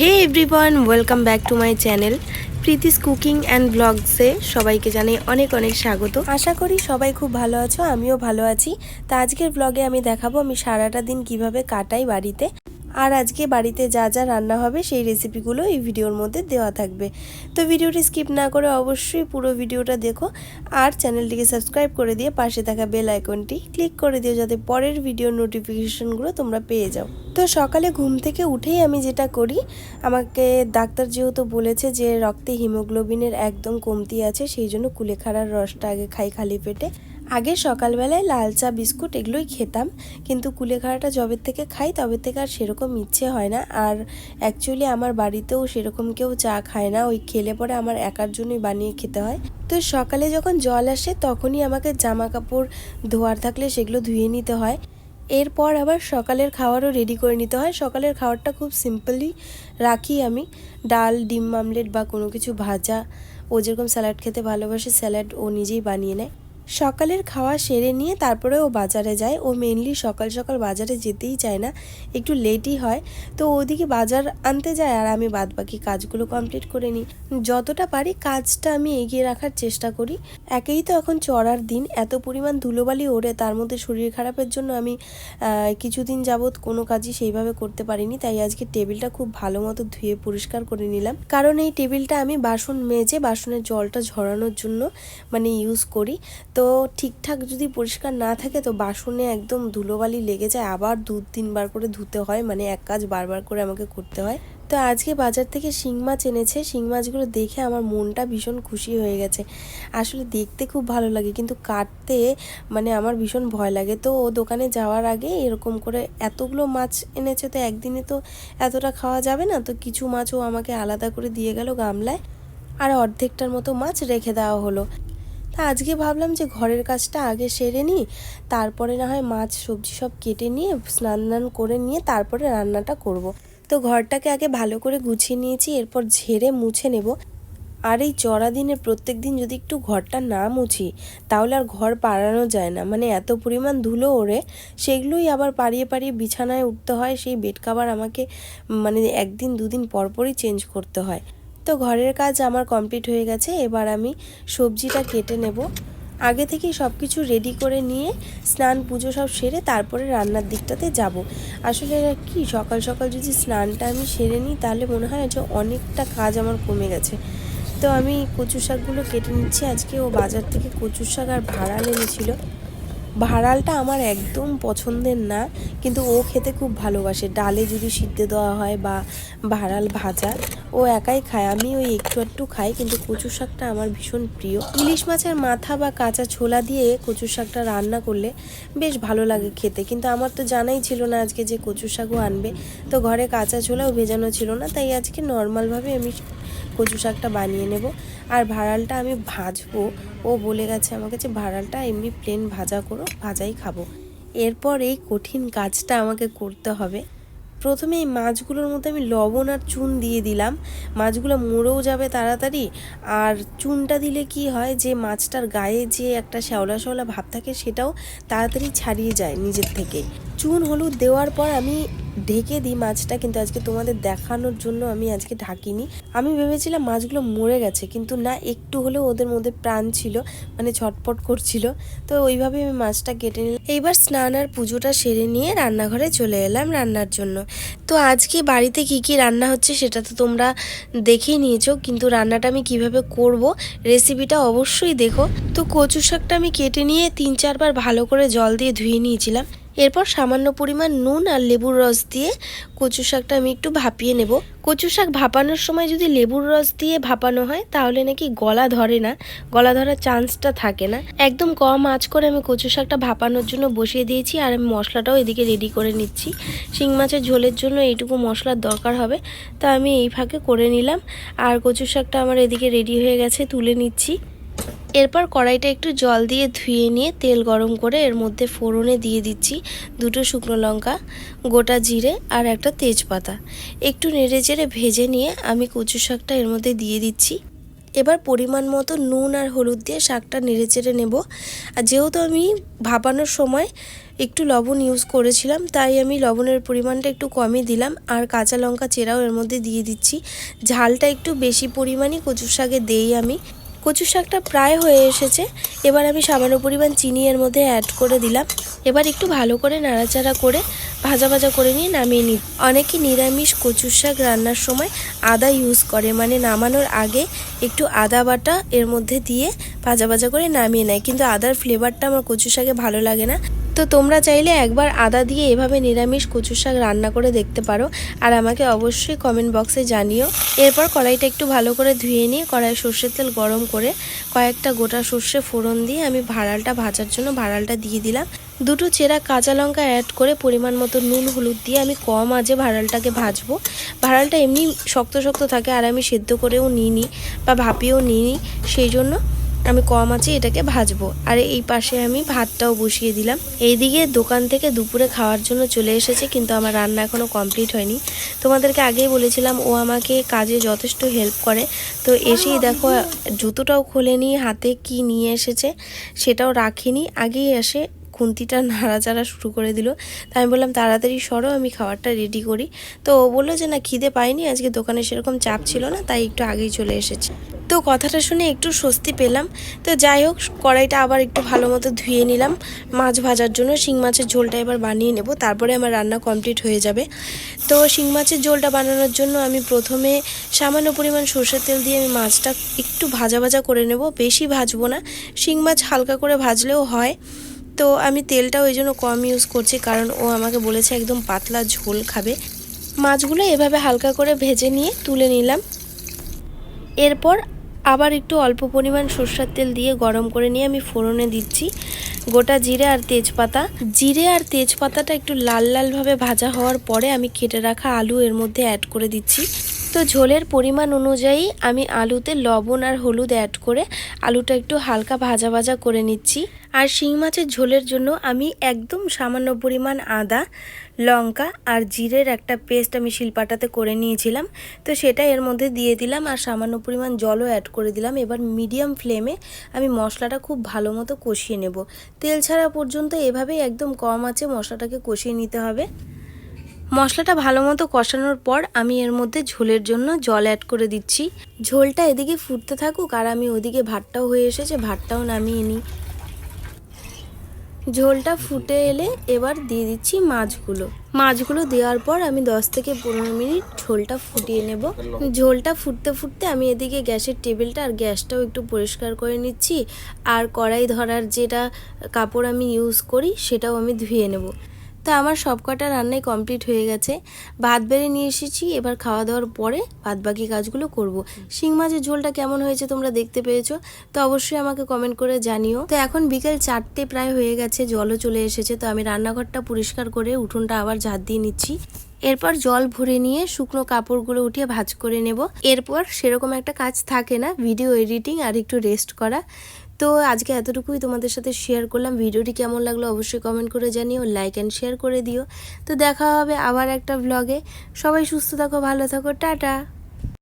Hey everyone welcome back to my channel Preeti's cooking and ব্লগসে সবাইকে জানাই অনেক অনেক স্বাগত। আশা করি সবাই খুব ভালো আছো, আমিও ভালো আছি। তা আজকের ব্লগে আমি দেখাবো আমি সারাটা দিন কীভাবে কাটাই বাড়িতে। আর আজকে বাড়িতে যা যা রান্না হবে সেই রেসিপিগুলো এই ভিডিওর মধ্যে দেওয়া থাকবে। তো ভিডিওটি স্কিপ না করে অবশ্যই পুরো ভিডিওটা দেখো আর চ্যানেলটিকে সাবস্ক্রাইব করে দিয়ে পাশে থাকা বেল আইকনটি ক্লিক করে দিও যাতে পরের ভিডিওর নোটিফিকেশনগুলো তোমরা পেয়ে যাও। তো সকালে ঘুম থেকে উঠেই আমি যেটা করি, আমাকে ডাক্তার যেহেতু বলেছে যে রক্তে হিমোগ্লোবিনের একদম কমতি আছে, সেই জন্য কুলেখাড়ার রসটা আগে খাই খালি পেটে। আগে সকালবেলায় লাল চা, বিস্কুট এগুলোই খেতাম, কিন্তু কুলেখাড়াটা যবের থেকে খাই তবে থেকে আর সেরকম ইচ্ছে হয় না। আর অ্যাকচুয়ালি আমার বাড়িতেও সেরকম কেউ চা খায় না, ওই খেলে পরে আমার একার জন্যই বানিয়ে খেতে হয়। তো সকালে যখন জল আসে তখনই আমাকে জামা কাপড় ধোয়ার থাকলে সেগুলো ধুয়ে নিতে হয়। এরপর আবার সকালের খাবারও রেডি করে নিতে হয়। সকালের খাবারটা খুব সিম্পলি রাখি আমি। ডাল, ডিম, আমলেট বা কোনো কিছু ভাজা, ও যেরকম স্যালাড খেতে ভালোবাসে স্যালাড ও নিজেই বানিয়ে নেয়। সকালের খাওয়া সেরে নিয়ে তারপরে ও বাজারে যায়। ও মেনলি সকাল সকাল বাজারে যেতেই চায় না, একটু লেটই হয়। তো ওদিকে বাজার আনতে যায় আর আমি বাদবাকি কাজগুলো কমপ্লিট করে নিই। যতটা পারি কাজটা আমি এগিয়ে রাখার চেষ্টা করি। একেই তো এখন চড়ার দিন, এত পরিমাণ ধুলোবালি ওড়ে, তার মধ্যে শরীর খারাপের জন্য আমি কিছুদিন যাবৎ কোনো কাজই সেইভাবে করতে পারিনি, তাই আজকে টেবিলটা খুব ভালো মতো ধুয়ে পরিষ্কার করে নিলাম। কারণ এই টেবিলটা আমি বাসন, মেজে বাসনের জলটা ঝরানোর জন্য মানে ইউজ করি। তো ঠিকঠাক যদি পরিষ্কার না থাকে তো বাসনে একদম ধুলোবালি লেগে যায়, আবার দু তিনবার করে ধুতে হয় মানে এক কাজ বারবার করে আমাকে করতে হয়। তো আজকে বাজার থেকে শিং মাছ এনেছে, শিং মাছগুলো দেখে আমার মনটা ভীষণ খুশি হয়ে গেছে। আসলে দেখতে খুব ভালো লাগে, কিন্তু কাটতে মানে আমার ভীষণ ভয় লাগে। তো ও দোকানে যাওয়ার আগে এরকম করে এতগুলো মাছ এনেছে তো একদিনে তো এতটা খাওয়া যাবে না, তো কিছু মাছও আমাকে আলাদা করে দিয়ে গেল গামলায়। আর অর্ধেকটার মতো মাছ রেখে দেওয়া হলো। তা আজকে ভাবলাম যে ঘরের কাজটা আগে সেরে নিই, তারপরে না হয় মাছ, সবজি সব কেটে নিয়ে স্নান টান করে নিয়ে তারপরে রান্নাটা করব। তো ঘরটাকে আগে ভালো করে গুছিয়ে নিয়েছি, এরপর ঝেড়ে মুছে নেব। আর এই চড়া দিনে প্রত্যেক দিন যদি একটু ঘরটা না মুছি, তাহলে আর ঘর পাড়ানো যায় না। মানে এত পরিমাণ ধুলো ওড়ে, সেগুলোই আবার পাড়িয়ে পাড়িয়ে বিছানায় উঠতে হয়, সেই বেড কাভার আমাকে মানে একদিন দুদিন পরপরই চেঞ্জ করতে হয়। তো ঘরের কাজ আমার কমপ্লিট হয়ে গেছে, এবার আমি সবজিটা কেটে নেব। আগে থেকেই সব কিছু রেডি করে নিয়ে স্নান, পুজো সব সেরে তারপরে রান্নার দিকটাতে যাব। আসলে কি, সকাল সকাল যদি স্নানটা আমি সেরে নিই, তাহলে মনে হয় যে অনেকটা কাজ আমার কমে গেছে। তো আমি কচু শাকগুলো কেটে নিচ্ছি, আজকে ও বাজার থেকে কচু শাক আর ভাড়া এনেছিল ভাড়ালটা আমার একদম পছন্দের না, কিন্তু ও খেতে খুব ভালোবাসে। ডালে যদি সিদ্ধ দেওয়া হয় বা ভাড়াল ভাজা, ও একাই খায়। আমি ওই একটু একটু খাই, কিন্তু কচু শাকটা আমার ভীষণ প্রিয়। ইলিশ মাছের মাথা বা কাঁচা ছোলা দিয়ে কচু শাকটা রান্না করলে বেশ ভালো লাগে খেতে। কিন্তু আমার তো জানাই ছিল না আজকে যে কচু শাকও আনবে। তো ঘরে কাঁচা ছোলাও ভেজানো ছিল না, তাই আজকে নর্মালভাবে আমি কচু শাকটা বানিয়ে নেব। আর ভাড়ালটা আমি ভাজবো। ও বলে গেছে আমাকে যে ভাড়ালটা এমনি প্লেন ভাজা করো ভাজাই খাব। এরপর এই কঠিন কাজটা আমাকে করতে হবে। প্রথমে এই মাছগুলোর মধ্যে আমি লবণ আর চুন দিয়ে দিলাম। মাছগুলো মরেও যাবে তাড়াতাড়ি। আর চুনটা দিলে কি হয়, যে মাছটার গায়ে যে একটা শ্যাওলা শ্যাওলা ভাব থাকে, সেটাও তাড়াতাড়ি ছাড়িয়ে যায় নিজের থেকেই চুন হলুদ দেওয়ার পর আমি ঢেকে দিই মাছটা, কিন্তু আজকে তোমাদের দেখানোর জন্য আমি আজকে ঢাকিনি। আমি ভেবেছিলাম মাছগুলো মরে গেছে, কিন্তু না, একটু হলেও ওদের মধ্যে প্রাণ ছিল মানে ছটপট করছিল। তো ওইভাবে আমি মাছটা কেটে নিলাম। এইবার স্নান আর পুজোটা সেরে নিয়ে রান্নাঘরে চলে এলাম রান্নার জন্য। তো আজকে বাড়িতে কি কি রান্না হচ্ছে সেটা তো তোমরা দেখেই নিয়েছো, কিন্তু রান্নাটা আমি কীভাবে করব রেসিপিটা অবশ্যই দেখো। তো কচু শাকটা আমি কেটে নিয়ে তিন চারবার ভালো করে জল দিয়ে ধুয়ে নিয়েছিলাম। এরপর সামান্য পরিমাণ নুন আর লেবুর রস দিয়ে কচু শাকটা আমি একটু ভাপিয়ে নেব। কচু শাক ভাপানোর সময় যদি লেবুর রস দিয়ে ভাপানো হয়, তাহলে নাকি গলা ধরে না। গলা ধরার চান্সটা থাকে না। একদম কম আঁচ করে আমি কচু শাকটা ভাপানোর জন্য বসিয়ে দিয়েছি আর আমি মশলাটাও এদিকে রেডি করে নিচ্ছি। শিং মাছের ঝোলের জন্য এইটুকু মশলার দরকার হবে, তা আমি এই ফাঁকে করে নিলাম। আর কচু শাকটা আমার এদিকে রেডি হয়ে গেছে, তুলে নিচ্ছি। এরপর কড়াইটা একটু জল দিয়ে ধুয়ে নিয়ে তেল গরম করে এর মধ্যে ফোড়নে দিয়ে দিচ্ছি দুটো শুকনো লঙ্কা, গোটা জিরে আর একটা তেজপাতা। একটু নেড়ে চেড়ে ভেজে নিয়ে আমি কচু শাকটা এর মধ্যে দিয়ে দিচ্ছি। এবার পরিমাণ মতো নুন আর হলুদ দিয়ে শাকটা নেড়ে চেড়ে নেব। আর যেহেতু আমি ভাপানোর সময় একটু লবণ ইউজ করেছিলাম, তাই আমি লবণের পরিমাণটা একটু কমই দিলাম আর কাঁচা লঙ্কা চেরাও এর মধ্যে দিয়ে দিচ্ছি। ঝালটা একটু বেশি পরিমাণই কচুর শাকে দেই আমি। কচু শাকটা প্রায় হয়ে এসেছে। এবার আমি সামান্য পরিমাণ চিনি এর মধ্যে অ্যাড করে দিলাম। এবার একটু ভালো করে নাড়াচাড়া করে ভাজা ভাজা করে নিয়ে নামিয়ে নিই। অনেকে নিরামিষ কচু শাক রান্নার সময় আদা ইউজ করে মানে নামানোর আগে একটু আদা বাটা এর মধ্যে দিয়ে ভাজা ভাজা করে নামিয়ে নেয়। কিন্তু আদার ফ্লেভারটা আমার কচু শাকে ভালো লাগে না। তো তোমরা চাইলে একবার আদা দিয়ে এভাবে নিরামিষ কচুর শাক রান্না করে দেখতে পারো। আর আমাকে অবশ্যই কমেন্ট বক্সে জানিও। এরপর কড়াইটা একটু ভালো করে ধুয়ে নিয়ে কড়াই সর্ষের তেল গরম করে কয়েকটা গোটা সর্ষে ফোড়ন দিয়ে আমি ভাড়ালটা, ভাজার জন্য ভাড়ালটা দিয়ে দিলাম। দুটো চেরা কাঁচা লঙ্কা অ্যাড করে পরিমাণ মতো নুন, হলুদ দিয়ে আমি কম আজে ভাড়ালটাকে ভাজবো। ভাড়ালটা এমনি শক্ত শক্ত থাকে আর আমি সেদ্ধ করেও নিইনি বা ভাপিয়েও নিইনি। সেই জন্য আমি কম আছে, এটাকে ভাজবো। আর এই পাশে আমি ভাতটাও বসিয়ে দিলাম। এইদিকে দোকান থেকে দুপুরে খাওয়ার জন্য চলে এসেছে, কিন্তু আমার রান্না এখনও কমপ্লিট হয়নি। তোমাদেরকে আগেই বলেছিলাম, ও আমাকে কাজে যথেষ্ট হেল্প করে। তো এসেই দেখো, জুতোটাও খোলেনি হাতে কি নিয়ে এসেছে, সেটাও রাখিনি। আগেই এসে খুন্তিটা নাড়াচাড়া শুরু করে দিল। তাই আমি বললাম, তাড়াতাড়ি সরো, আমি খাবারটা রেডি করি। তো ও বলল যে, না, খিদে পাইনি, আজকে দোকানে সেরকম চাপ ছিল না, তাই একটু আগেই চলে এসেছে। তো কথাটা শুনে একটু স্বস্তি পেলাম। তো যাই হোক, কড়াইটা আবার একটু ভালো মতো ধুয়ে নিলাম। মাছ ভাজার জন্য শিং মাছের ঝোলটা এবার বানিয়ে নেব, তারপরে আমার রান্না কমপ্লিট হয়ে যাবে। তো শিং মাছের ঝোলটা বানানোর জন্য আমি প্রথমে সামান্য পরিমাণ সর্ষের তেল দিয়ে আমি মাছটা একটু ভাজা ভাজা করে নেব। বেশি ভাজবো না, শিং মাছ হালকা করে ভাজলেও হয়। তো আমি তেলটা ওই জন্য কম ইউজ করছি কারণ ও আমাকে বলেছে একদম পাতলা ঝোল খাবে। মাছগুলো এভাবে হালকা করে ভেজে নিয়ে তুলে নিলাম। এরপর আবার একটু অল্প পরিমাণ সর্ষের তেল দিয়ে গরম করে নিয়ে আমি ফোড়নে দিচ্ছি। গোটা জিরে আর তেজপাতা। জিরে আর তেজপাতাটা একটু লাল লালভাবে ভাজা হওয়ার পরে আমি কেটে রাখা আলু এর মধ্যে অ্যাড করে দিচ্ছি। তো ঝোলের পরিমাণ অনুযায়ী আমি আলুতে লবণ আর হলুদ অ্যাড করে আলুটা একটু হালকা ভাজা ভাজা করে নিচ্ছি। আর শিং মাছের ঝোলের জন্য আমি একদম সামান্য পরিমাণ আদা, লঙ্কা আর জিরের একটা পেস্ট আমি শিলপাটাতে করে নিয়েছিলাম। তো সেটা এর মধ্যে দিয়ে দিলাম আর সামান্য পরিমাণ জলও অ্যাড করে দিলাম। এবার মিডিয়াম ফ্লেমে আমি মশলাটা খুব ভালো মতো কষিয়ে নেব। তেল ছাড়া পর্যন্ত এভাবেই একদম কম আছে মশলাটাকে কষিয়ে নিতে হবে। মশলাটা ভালো মতো কষানোর পর আমি এর মধ্যে ঝোলের জন্য জল অ্যাড করে দিচ্ছি। ঝোলটা এদিকে ফুটতে থাকুক আর আমি ওদিকে ভাতটাও হয়ে এসেছে, ভাতটাও নামিয়ে নিই। ঝোলটা ফুটে এলে এবার দিয়ে দিচ্ছি মাছগুলো। মাছগুলো দেওয়ার পর আমি 10 থেকে পনেরো মিনিট ঝোলটা ফুটিয়ে নেব। ঝোলটা ফুটতে ফুটতে আমি এদিকে গ্যাসের টেবিলটা আর গ্যাসটাও একটু পরিষ্কার করে নিচ্ছি। আর কড়াই ধরার যেটা কাপড় আমি ইউজ করি সেটাও আমি ধুয়ে নেব। তো আমার সব কটা রান্নাই কমপ্লিট হয়ে গেছে। ভাত বেড়ে নিয়ে এসেছি, এবার খাওয়া দাওয়ার পরে বাদ বাকি কাজগুলো করব। শিং মাছের ঝোলটা কেমন হয়েছে তোমরা দেখতে পেয়েছ, তো অবশ্যই আমাকে কমেন্ট করে জানিও। তো এখন বিকেল চারটে প্রায় হয়ে গেছে, জলও চলে এসেছে, তো আমি রান্নাঘরটা পরিষ্কার করে উঠোনটা আবার ঝাঁট দিয়ে নিচ্ছি। এরপর জল ভরে নিয়ে শুকনো কাপড়গুলো উঠিয়ে ভাজ করে নেব। এরপর সেরকম একটা কাজ থাকে না ভিডিও এডিটিং আর একটু রেস্ট করা। তো আজকে এতটুকুই তোমাদের সাথে শেয়ার করলাম। ভিডিওটি কেমন লাগল অবশ্যই কমেন্ট করে জানিও লাইক অ্যান্ড শেয়ার করে দিও। তো দেখা হবে আবার একটা ভ্লগে সবাই সুস্থ থাকো, ভালো থাকো, টাটা।